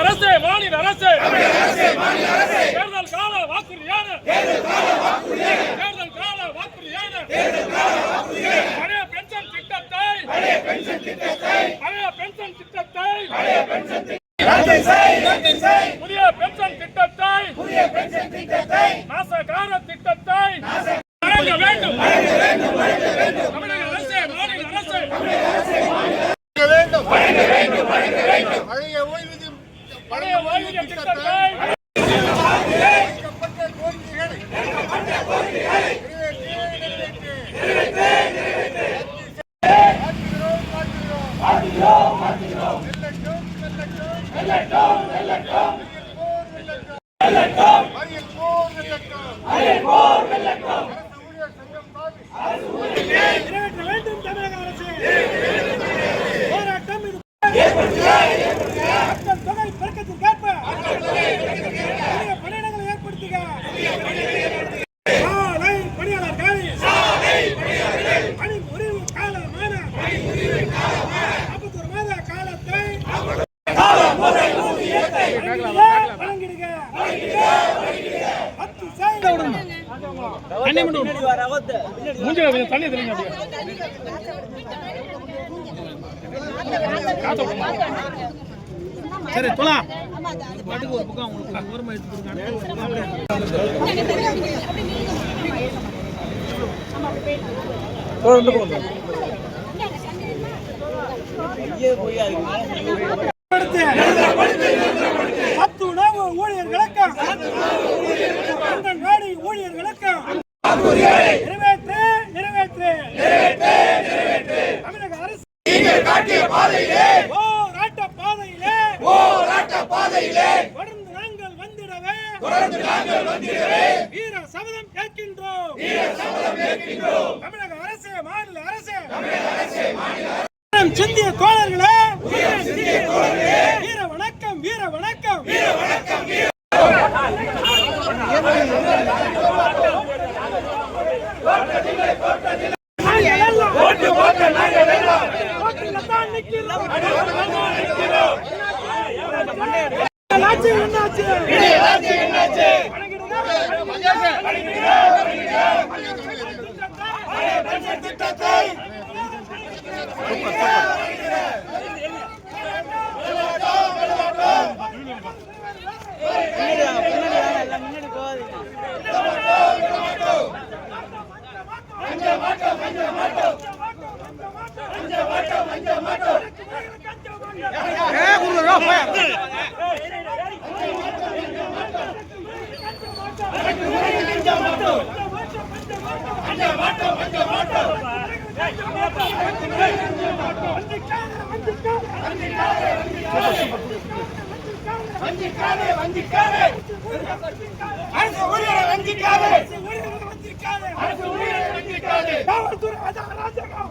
அரசே மாநில அரசே. தேர்தல் கால வாக்குறுதியான. தேர்தல் கால வாக்குறுதியான. பழைய பென்ஷன் திட்டத்தை. பழைய பென்ஷன் திட்டத்தை. புதிய மூஞ்சில தண்ணி தெளிங்க சரி போலாம் பாட்டுக்கு ஒரு பக்கம் உங்களுக்கு ஓரமா எடுத்து பத்து தொடர்ந்து நாங்கள் வந்திடவே வீர சபதம் கேட்கின்றோம். வீர சபதம் கேட்கின்றோம் தமிழக அரசு மாநில அரசு. தமிழக அரசு மாநில அரசு சிந்திய தோழர்களே. சிந்திய தோழர்களே வீர வணக்கம் வீர வணக்கம். வீர வணக்கம் ஓட்டு போட்ட நாங்கள் எல்லாம் ஆட்சி என்னாச்சு? ஆட்சி என்னாச்சு? பென்ஷன் அரசு ஊழியரை வஞ்சிக்காதே அரசு ஊழியரை வஞ்சிக்காதே காவல்துறை அராஜகம்